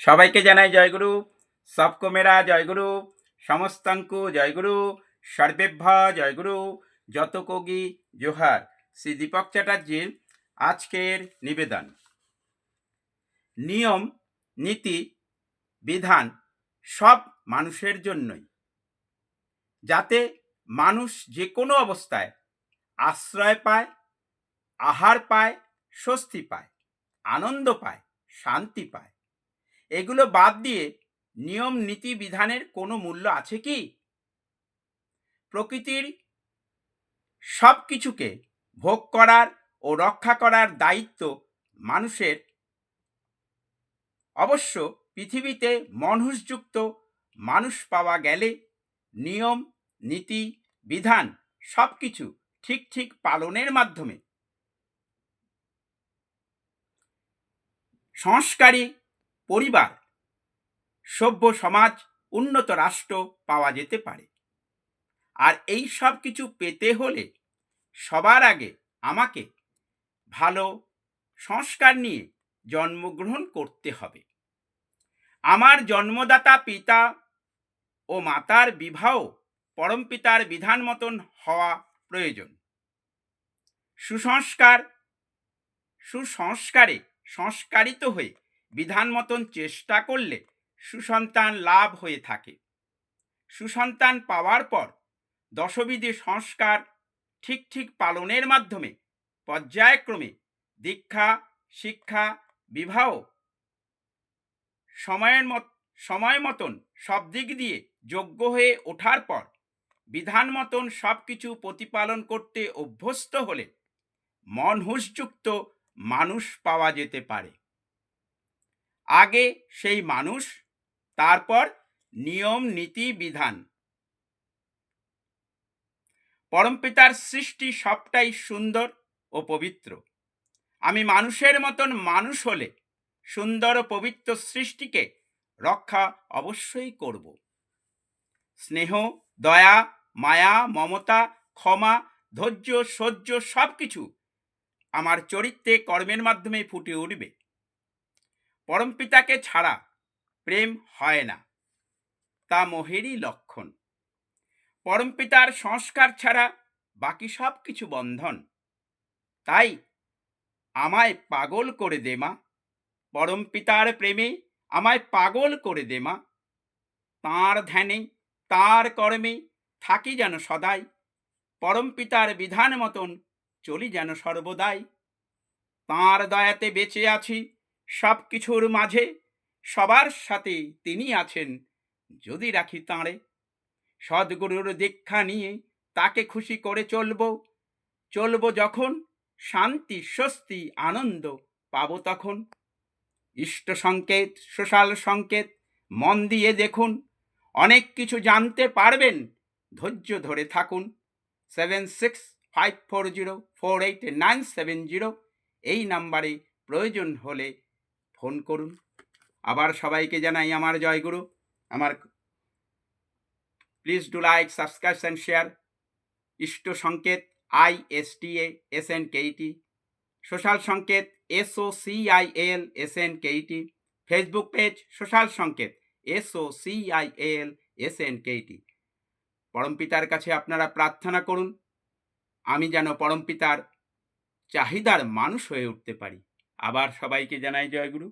সবাইকে জানাই জয়গুরু সবকো মেরা জয়গুরু সমস্তাঙ্কু জয়গুরু সর্বেভ্য জয়গুরু যত কোগি জোহার। শ্রী দীপক চ্যাটার্জির আজকের নিবেদন। নিয়ম, নীতি, বিধান সব মানুষের জন্যই। যাতে মানুষ যে কোনো অবস্থায় আশ্রয় পায়, আহার পায়, স্বস্তি পায়, আনন্দ পায়, শান্তি পায়। এগুলো বাদ দিয়ে নিয়ম নীতি বিধানের কোনো মূল্য আছে কি? প্রকৃতির সব কিছুকে ভোগ করার ও রক্ষা করার দায়িত্ব মানুষের। অবশ্য পৃথিবীতে মনহুসযুক্ত মানুষ পাওয়া গেলে নিয়ম, নীতি, বিধান সব কিছু ঠিক ঠিক পালনের মাধ্যমে। সংস্কারী পরিবার, সভ্য সমাজ, উন্নত রাষ্ট্র পাওয়া যেতে পারে। আর এই সব কিছু পেতে হলে সবার আগে আমাকে ভালো সংস্কার নিয়ে জন্মগ্রহণ করতে হবে। আমার জন্মদাতা পিতা ও মাতার বিবাহ পরমপিতার বিধান মতন হওয়া প্রয়োজন। সুসংস্কার, সুসংস্কারে সংস্কারিত হয়ে বিধান মতন চেষ্টা করলে সুসন্তান লাভ হয়ে থাকে। সুসন্তান পাওয়ার পর দশবিধি সংস্কার ঠিক ঠিক পালনের মাধ্যমে পর্যায়ক্রমে দীক্ষা, শিক্ষা, বিবাহ সময়ের মত, সময় মতন সব দিক দিয়ে যোগ্য হয়ে ওঠার পর বিধান মতন সব কিছু প্রতিপালন করতে অভ্যস্ত হলে মন হুঁশযুক্ত মানুষ পাওয়া যেতে পারে। আগে সেই মানুষ, তারপর নিয়ম, নীতি, বিধান। পরমপিতার সৃষ্টি সবটাই সুন্দর ও পবিত্র। আমি মানুষের মতন মানুষ হলে সুন্দর ও পবিত্র সৃষ্টিকে রক্ষা অবশ্যই করব। স্নেহ, দয়া, মায়া, মমতা, ক্ষমা, ধৈর্য, সহ্য সব কিছু আমার চরিত্রে কর্মের মাধ্যমে ফুটে উঠবে। পরমপিতাকে ছাড়া প্রেম হয় না। তা মোহেরই লক্ষণ। পরমপিতার সংস্কার ছাড়া বাকি সব কিছু বন্ধন। তাই আমায় পাগল করে দে মা। পরমপিতার প্রেমে আমায় পাগল করে দে মা। তাঁর ধ্যানে, তাঁর কর্মে থাকি যেন সদাই। পরমপিতার বিধান মতন চলি যেন সর্বদাই। তাঁর দয়াতে বেঁচে আছি সব কিছুর মাঝে সবার সাথে তিনি আছেন, যদি রাখি তাঁরে। সদ্গুরুর দীক্ষা নিয়ে তাকে খুশি করে চলব। চলব যখন, শান্তি, স্বস্তি, আনন্দ পাবো তখন। ইষ্ট সংকেত সোশ্যাল সংকেত, মন দিয়ে দেখুন। অনেক কিছু জানতে পারবেন, ধৈর্য ধরে থাকুন। Seven six five four zero, four eight nine seven zero, এই নাম্বারে প্রয়োজন হলে ফোন করুন। আবার সবাইকে জানাই আমার জয়গুরু। আমার please do like subscribe and share ইষ্ট সংকেত, I S T S N K T social সংকেত, S O C S N K T Facebook page, social সংকেত, S O C I L, S N K T পরমপিতার কাছে আপনারা প্রার্থনা করুন। আমি যেন পরমপিতার চাহিদার মানুষ হয়ে উঠতে পারি। আবার সবাইকে জানাই জয়গুরু।